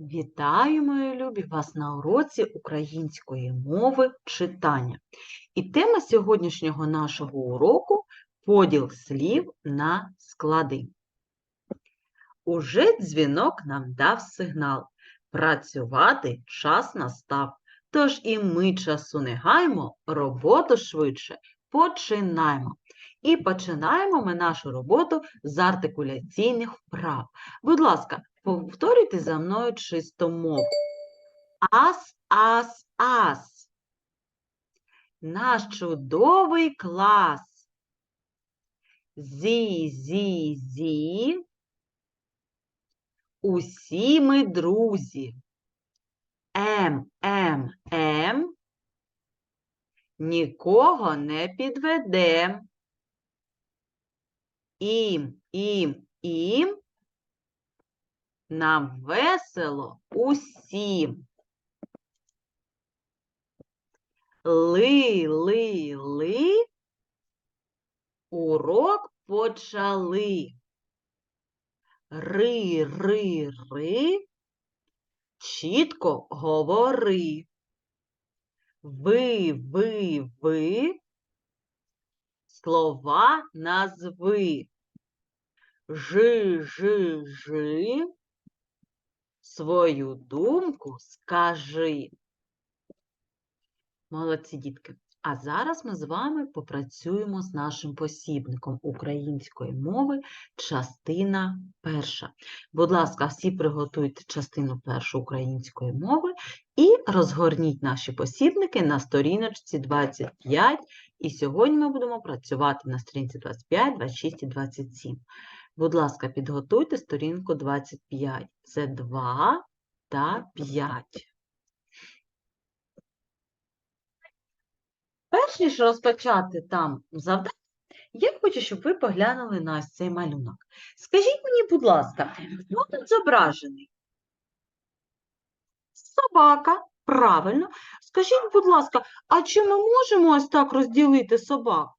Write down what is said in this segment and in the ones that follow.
Вітаю, мої любі, вас на уроці української мови читання. І тема сьогоднішнього нашого уроку поділ слів на склади. Уже дзвінок нам дав сигнал. Працювати час настав. Тож і ми часу не гаймо, роботу швидше починаємо. І починаємо ми нашу роботу з артикуляційних вправ. Будь ласка, повторюйте за мною чистомовку. Ас, ас, ас. Наш чудовий клас. Зі, зі, зі. Усі ми друзі. М, М, М. Нікого не підведем. Ім, ім, ім. Нам весело усім. Ли, ли, ли. Урок почали. Ри, ри, ри. Чітко говори. Ви, ви, ви. Слова назви. Жи, жи, жи. Свою думку скажи. Молодці дітки. А зараз ми з вами попрацюємо з нашим посібником української мови, частина перша. Будь ласка, всі приготуйте частину першу української мови і розгорніть наші посібники на сторіночці 25. І сьогодні ми будемо працювати на сторінці 25, 26 і 27. Будь ласка, підготуйте сторінку 25. Це 2 та 5. Перш ніж розпочати там завдання, я хочу, щоб ви поглянули на цей малюнок. Скажіть мені, будь ласка, хто тут зображений? Собака, правильно. Скажіть, будь ласка, а чи ми можемо ось так розділити собаку?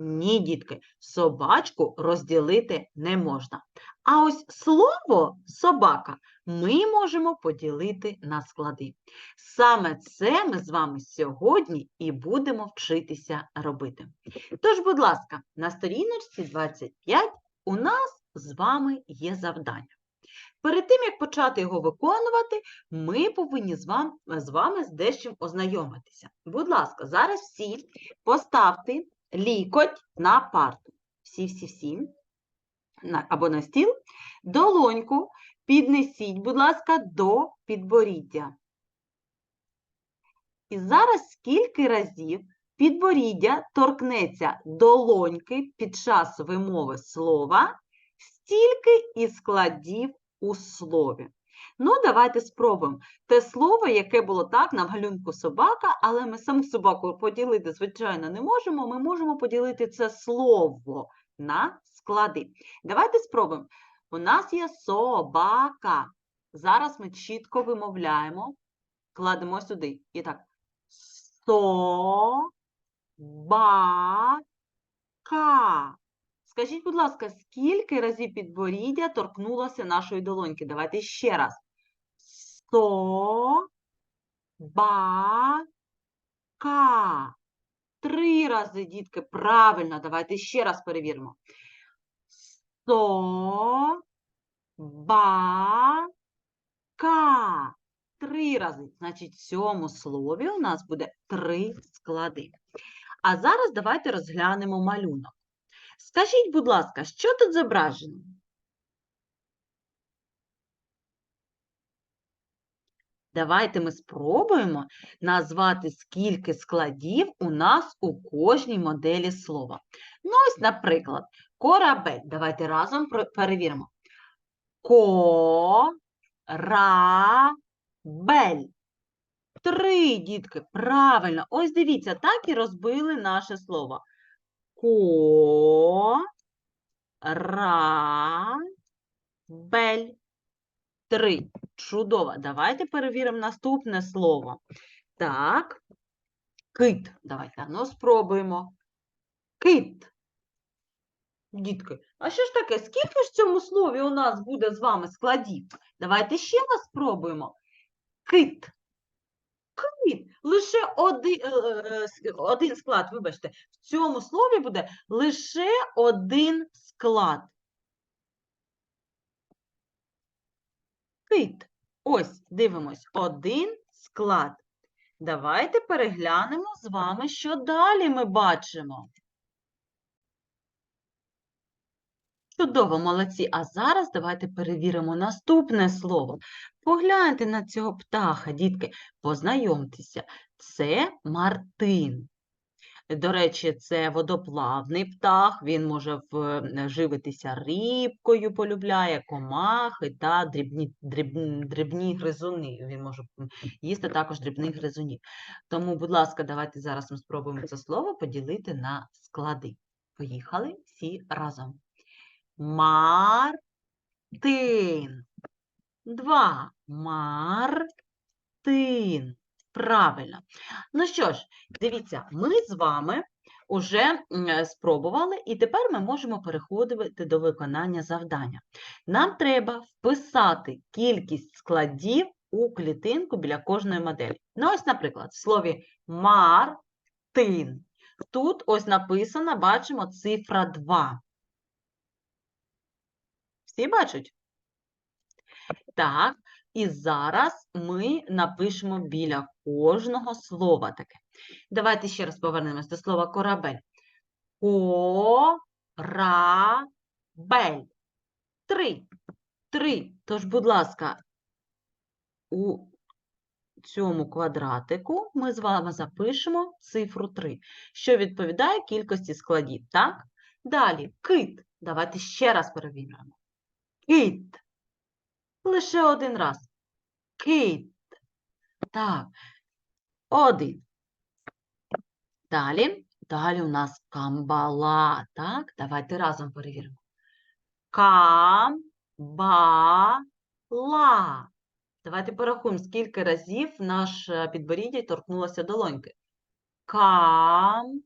Ні, дітки, собачку розділити не можна. А ось слово собака ми можемо поділити на склади. Саме це ми з вами сьогодні і будемо вчитися робити. Тож, будь ласка, на сторіночці 25 у нас з вами є завдання. Перед тим, як почати його виконувати, ми повинні з вами, з вами з дещим ознайомитися. Будь ласка, зараз всі поставте лікоть на парту. Всі-всі-всі. Або на стіл. Долоньку піднесіть, будь ласка, до підборіддя. І зараз скільки разів підборіддя торкнеться долоньки під час вимови слова, стільки і складів у слові. Ну, давайте спробуємо. Те слово, яке було так на малюнку собака, але ми саму собаку поділити, звичайно, не можемо. Ми можемо поділити це слово на склади. Давайте спробуємо. У нас є собака. Зараз ми чітко вимовляємо, кладемо сюди. І так. Со-ба-ка. Скажіть, будь ласка, скільки разів підборіддя торкнулося нашої долоньки? Давайте ще раз. Со-ба-ка. Три рази, дітки, правильно. Давайте ще раз перевіримо. Со-ба-ка. Три рази. Значить, в цьому слові у нас буде три склади. А зараз давайте розглянемо малюнок. Скажіть, будь ласка, що тут зображено? Давайте ми спробуємо назвати, скільки складів у нас у кожній моделі слова. Ну, ось, наприклад, корабель. Давайте разом перевіримо. Ко-ра-бель. Три, дітки, правильно. Ось дивіться, так і розбили наше слово. Ко-ра-бель. Три. Чудово. Давайте перевіримо наступне слово. Так. Кит. Давайте ну, спробуємо. Кит. Дітки, а що ж таке? Скільки ж в цьому слові у нас буде з вами складів? Давайте ще раз спробуємо. Кит. Кит. Лише один, один склад, вибачте. В цьому слові буде лише один склад. Кит. Ось, дивимось, один склад. Давайте переглянемо з вами, що далі ми бачимо. Чудово, молодці. А зараз давайте перевіримо наступне слово. Погляньте на цього птаха, дітки, познайомтеся. Це Мартин. До речі, це водоплавний птах, він може в- живитися рибкою, полюбляє комахи та дрібні, дрібні, дрібні гризуни. Він може їсти також дрібних гризунів. Тому, будь ласка, давайте зараз ми спробуємо це слово поділити на склади. Поїхали всі разом. Мартин. Два. Мартин. Правильно. Ну що ж, дивіться, ми з вами вже спробували, і тепер ми можемо переходити до виконання завдання. Нам треба вписати кількість складів у клітинку біля кожної моделі. Ну, ось, наприклад, в слові Мартин. Тут ось написано, бачимо, цифра 2. Всі бачать? Так, і зараз ми напишемо біля кожного слова таке. Давайте ще раз повернемось до слова корабель. Корабель. Три. Три. Тож, будь ласка, у цьому квадратику ми з вами запишемо цифру 3, що відповідає кількості складів, так? Далі, кит. Давайте ще раз перевіримо. Кит. Лише один раз. Кит. Так. Один. Далі. Далі у нас камбала. Так, давайте разом перевіримо. Камбала. Давайте порахуємо, скільки разів наше підборіддя торкнулося долоньки. Камбала.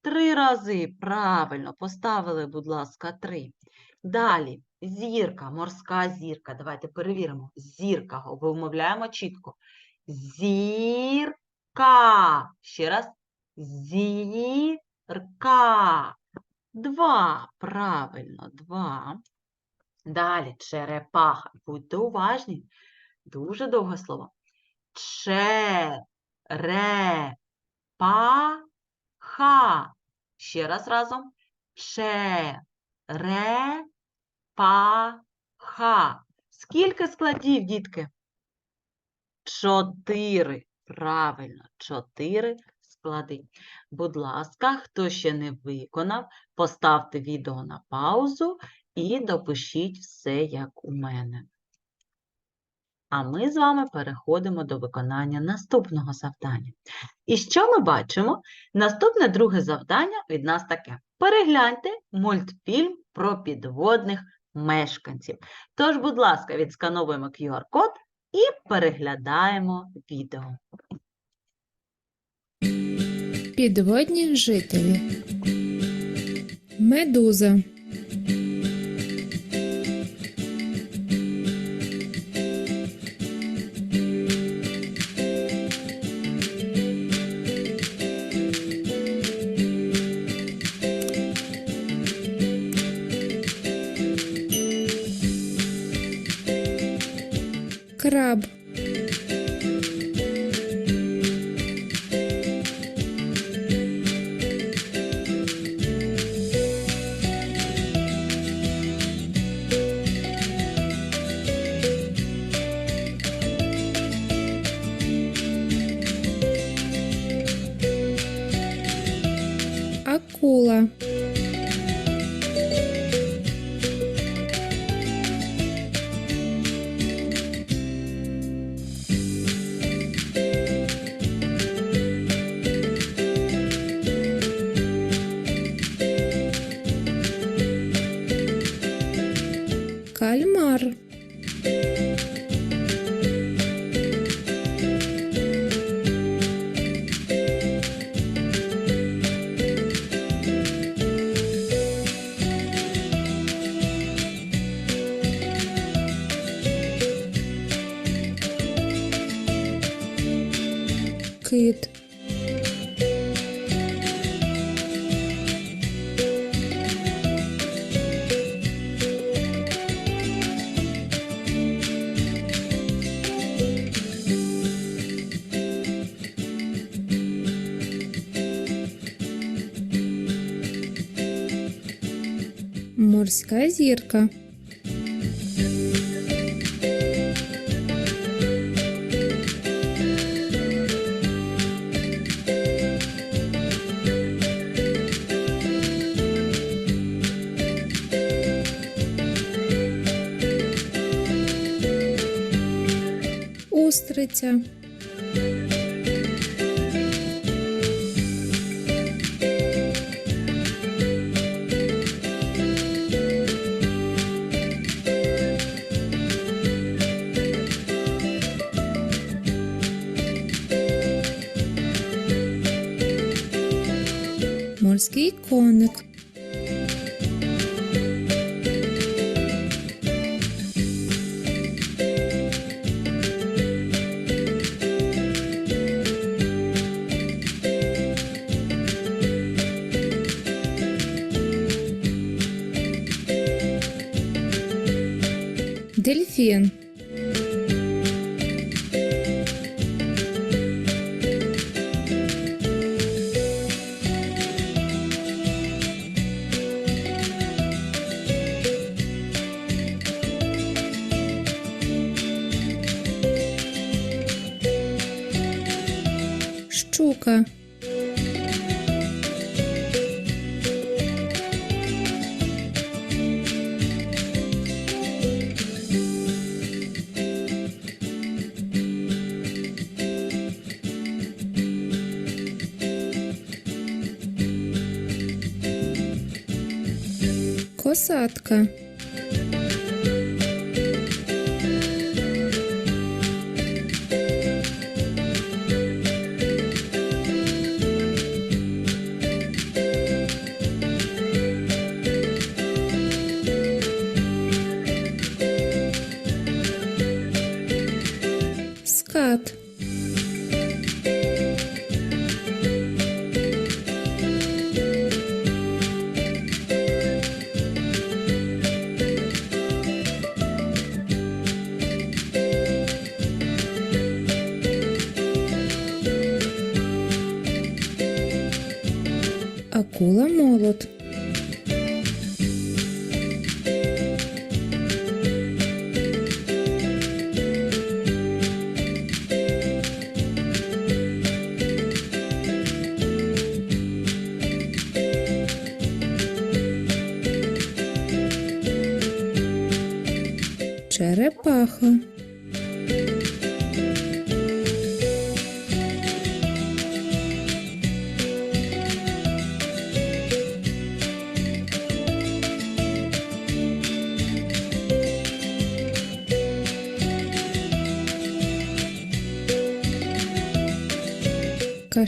Три рази. Правильно, поставили, будь ласка, три. Далі. Зірка, морська зірка. Давайте перевіримо. Зірка. Вимовляємо чітко. Зірка. Ще раз. Зірка. Два. Правильно, два. Далі. Черепаха. Будьте уважні. Дуже довге слово. Черепаха. Ще раз разом. Черепаха. Скільки складів, дітки? Чотири. Правильно, чотири склади. Будь ласка, хто ще не виконав, поставте відео на паузу і допишіть все, як у мене. А ми з вами переходимо до виконання наступного завдання. І що ми бачимо? Наступне друге завдання від нас таке. Перегляньте мультфільм про підводних мешканців. Тож, будь ласка, відскановуємо QR-код і переглядаємо відео. Підводні жителі. Медуза. Акула. Морська зірка, устриця, морський коник, дельфін, косатка, акула молот,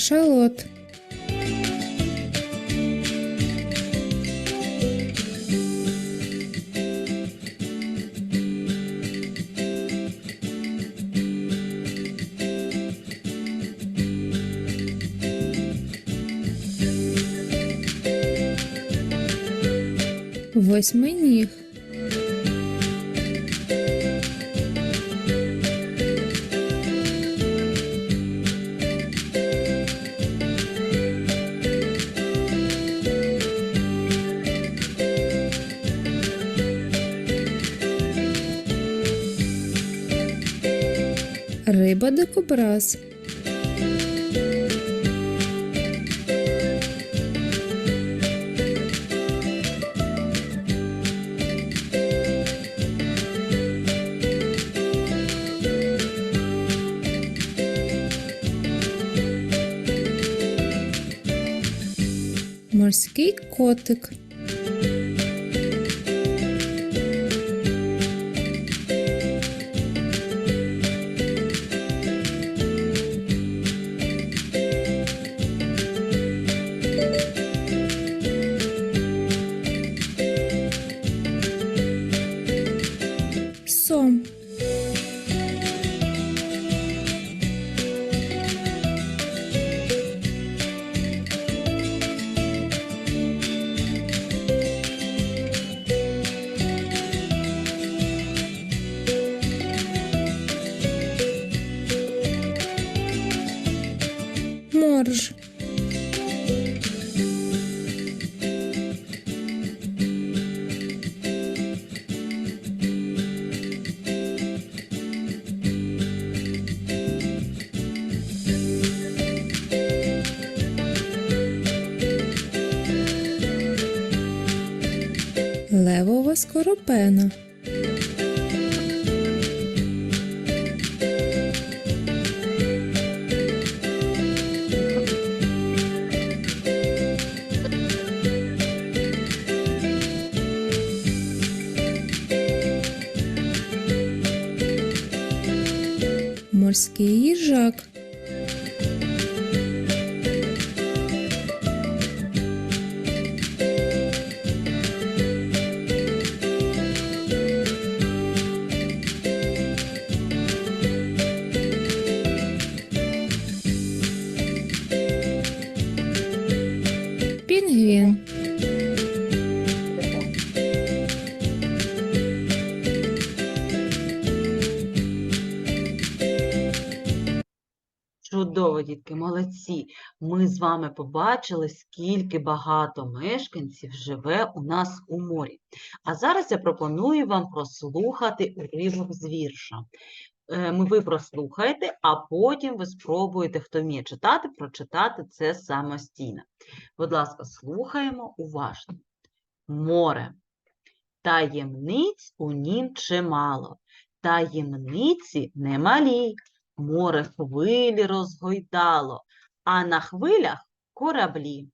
шарлот. Восьминіг. Риба дикобраз, морський котик, морж. Левова скоропена. Дітки, молодці. Ми з вами побачили, скільки багато мешканців живе у нас у морі. А зараз я пропоную вам прослухати уривок з вірша. Е, Ви прослухаєте, а потім ви спробуєте, хто вміє читати, прочитати це самостійно. Будь ласка, слухаємо уважно. Море. Таємниць у нім чимало, таємниці немалі. Море хвилі розгойдало, а на хвилях кораблі.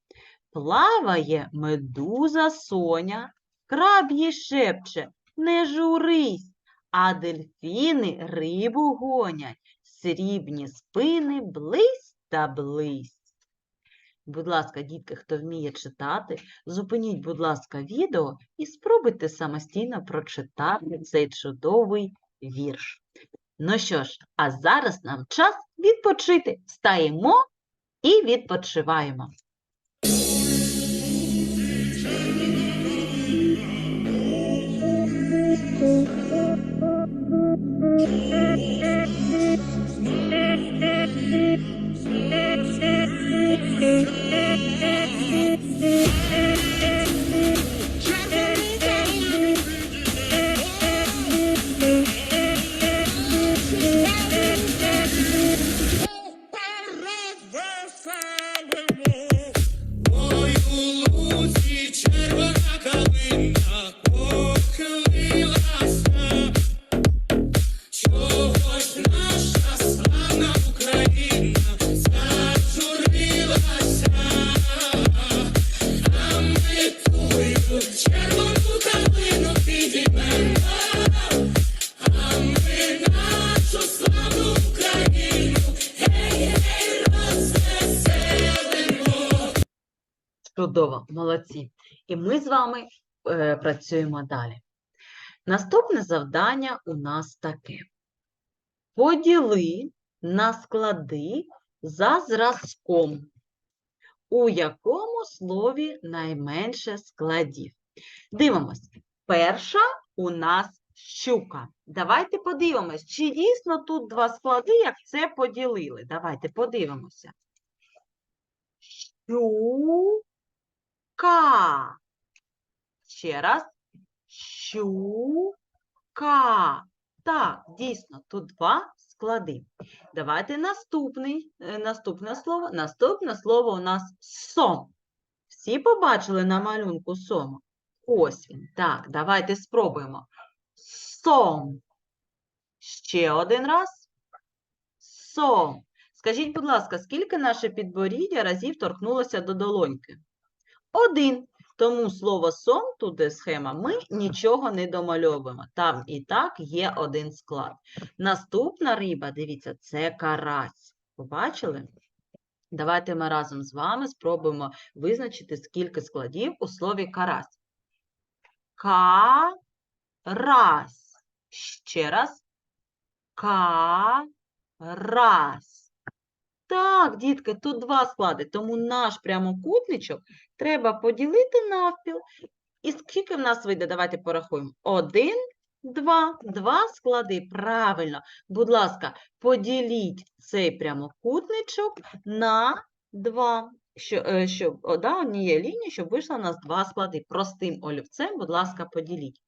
Плаває медуза соня, краб шепче, не журись, а дельфіни рибу гонять, срібні спини близь та близь. Будь ласка, дітки, хто вміє читати, зупиніть, будь ласка, відео і спробуйте самостійно прочитати цей чудовий вірш. Ну що ж, а зараз нам час відпочити. Встаємо і відпочиваємо. Ой, Чудово, молодці. І ми з вами е, працюємо далі. Наступне завдання у нас таке. Поділи на склади за зразком. У якому слові найменше складів? Дивимось. Перша у нас щука. Давайте подивимось, чи дійсно тут два склади, як це поділили. Давайте подивимося. Щука. Ще раз. Щука. Так, дійсно, тут два склади. Давайте наступний, е, наступне слово. Наступне слово у нас сом. Всі побачили на малюнку сома? Ось він. Так, давайте спробуємо. Сом. Ще один раз. Сом. Скажіть, будь ласка, скільки наше підборіддя разів торкнулося до долоньки? Один. Тому слово сом, тут де схема, ми нічого не домальовуємо. Там і так є один склад. Наступна риба, дивіться, це карась. Побачили? Давайте ми разом з вами спробуємо визначити, скільки складів у слові карась. Карась. Ще раз. Карась. Так, дітки, тут два склади, тому наш прямокутничок треба поділити навпіл. І скільки в нас вийде? Давайте порахуємо. Один, два, два склади. Правильно. Будь ласка, поділіть цей прямокутничок на два. Е, щоб о, да, однієї лінії, щоб вийшло у нас два склади. Простим олівцем, будь ласка, поділіть.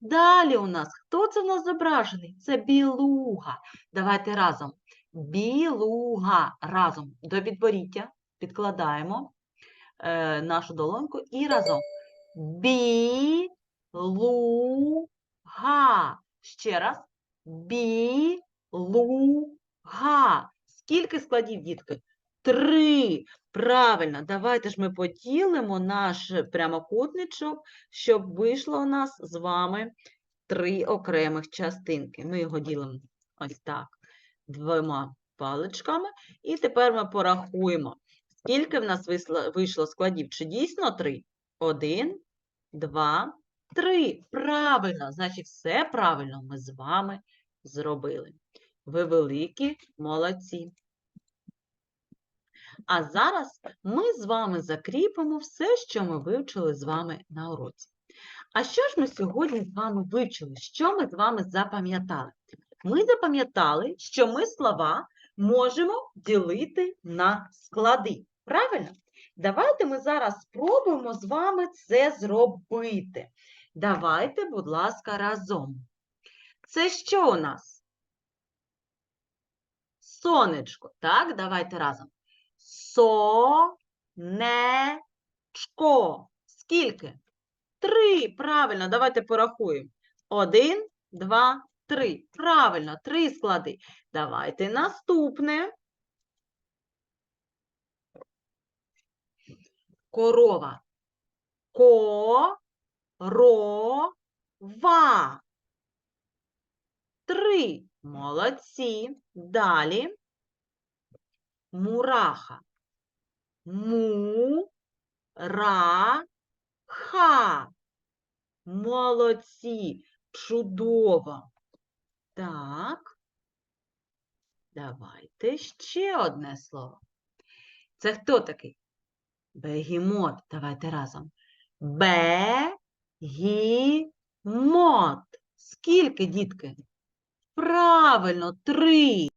Далі у нас, хто це в нас зображений? Це білуга. Давайте разом. Білуга. Разом до підборіддя підкладаємо е, нашу долоньку і разом. Бі луга. Ще раз. Бі, лу, га. Скільки складів, дітки? Три. Правильно, давайте ж ми поділимо наш прямокутничок, щоб вийшло у нас з вами три окремих частинки. Ми його ділимо ось так двома паличками. І тепер ми порахуємо, скільки в нас вийшло, складів. Чи дійсно три? Один, два, три. Правильно, значить, все правильно ми з вами зробили. Ви великі молодці. А зараз ми з вами закріпимо все, що ми вивчили з вами на уроці. А що ж ми сьогодні з вами вивчили? Що ми з вами запам'ятали? Ми запам'ятали, що ми слова можемо ділити на склади. Правильно? Давайте ми зараз спробуємо з вами це зробити. Давайте, будь ласка, разом. Це що у нас? Сонечко. Так, давайте разом. Сонечко. Скільки? Три. Правильно, давайте порахуємо. Один, два, три. Правильно, три склади. Давайте наступне. Корова. Ко-ро-ва. Три. Молодці. Далі. Мураха. Му-ра-ха. Молодці. Чудово. Так. Давайте ще одне слово. Це хто такий? Бегімот. Давайте разом. Бе-гі-мот. Скільки, дітки? Правильно, три.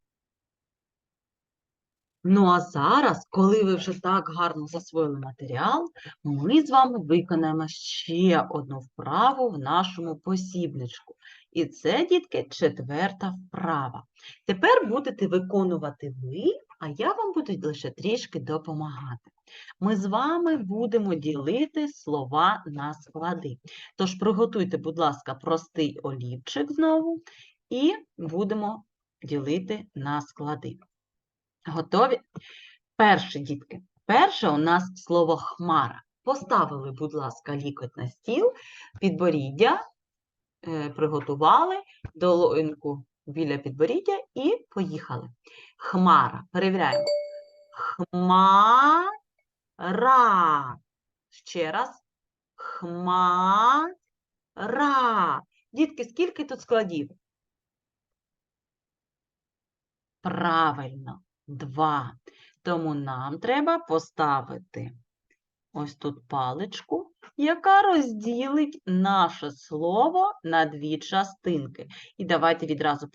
Ну, а зараз, коли ви вже так гарно засвоїли матеріал, ми з вами виконаємо ще одну вправу в нашому посібничку. І це, дітки, четверта вправа. Тепер будете виконувати ви, а я вам буду лише трішки допомагати. Ми з вами будемо ділити слова на склади. Тож приготуйте, будь ласка, простий олівчик знову, і будемо ділити на склади. Готові? Перше, дітки. Перше у нас слово хмара. Поставили, будь ласка, лікоть на стіл, підборіддя, приготували, долоньку біля підборіддя і поїхали. Хмара. Перевіряємо. Хмара. Ще раз. Хмара. Дітки, скільки тут складів? Правильно, два. Тому нам треба поставити ось тут паличку, яка розділить наше слово на дві частинки. І давайте відразу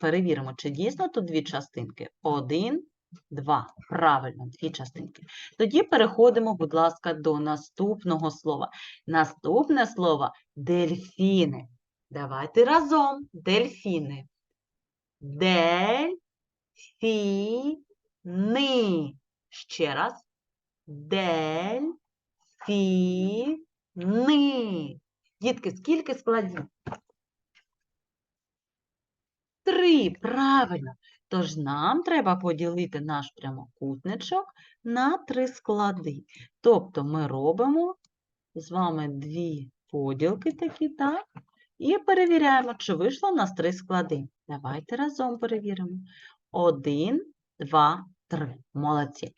перевіримо, чи дійсно тут дві частинки. Один, два. Правильно, дві частинки. Тоді переходимо, будь ласка, до наступного слова. Наступне слово дельфіни. Давайте разом. Дельфіни. Дельфіни. Ще раз. Дельфіни. Дітки, скільки складів? Три, правильно. Тож нам треба поділити наш прямокутничок на три склади. Тобто ми робимо з вами дві поділки такі, так? І перевіряємо, чи вийшло у нас три склади. Давайте разом перевіримо. Один, два, три. Молодці.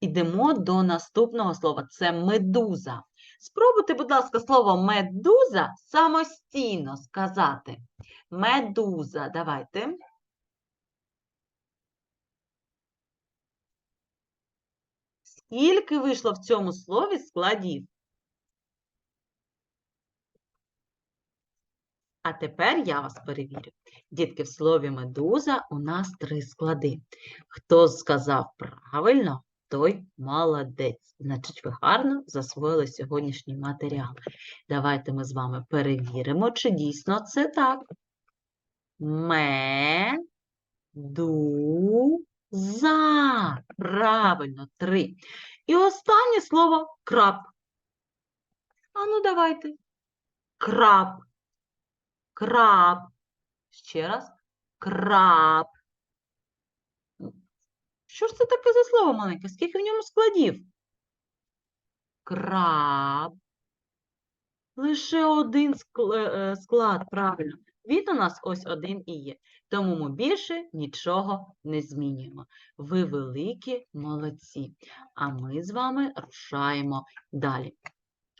Ідемо до наступного слова. Це медуза. Спробуйте, будь ласка, слово медуза самостійно сказати. Медуза. Давайте. Скільки вийшло в цьому слові складів? А тепер я вас перевірю. Дітки, в слові медуза у нас три склади. Хто сказав правильно, той молодець. Значить, ви гарно засвоїли сьогоднішній матеріал. Давайте ми з вами перевіримо, чи дійсно це так. Ме, за. Правильно, три. І останнє слово краб. А ну давайте. Краб. Краб. Ще раз. Краб. Що ж це таке за слово маленьке? Скільки в ньому складів? Краб. Лише один е, склад, правильно. Він у нас ось один і є. Тому ми більше нічого не змінюємо. Ви великі молодці. А ми з вами рушаємо далі.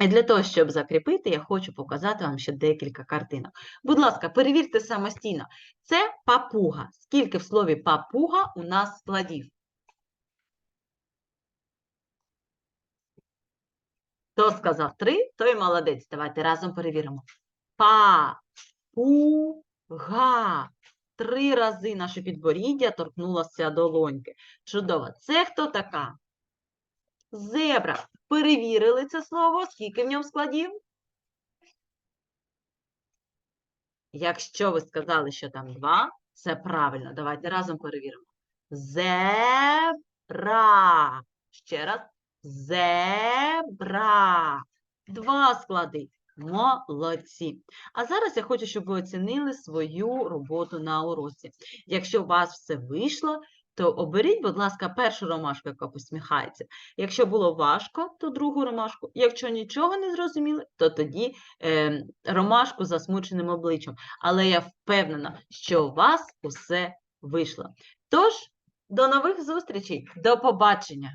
І для того, щоб закріпити, я хочу показати вам ще декілька картинок. Будь ласка, перевірте самостійно. Це папуга. Скільки в слові папуга у нас складів? Хто сказав три, той молодець. Давайте разом перевіримо. Па-пу-га. Три рази наше підборіддя торкнулося долоньки. Чудово. Це хто така? Зебра. Перевірили це слово. Скільки в ньому складів? Якщо ви сказали, що там два, це правильно. Давайте разом перевіримо. Зебра. Ще раз. Зебра. Два склади. Молодці. А зараз я хочу, щоб ви оцінили свою роботу на уроці. Якщо у вас все вийшло, то оберіть, будь ласка, першу ромашку, яка посміхається. Якщо було важко, то другу ромашку. Якщо нічого не зрозуміли, то тоді е, ромашку з засмученим обличчям. Але я впевнена, що у вас усе вийшло. Тож, до нових зустрічей, до побачення!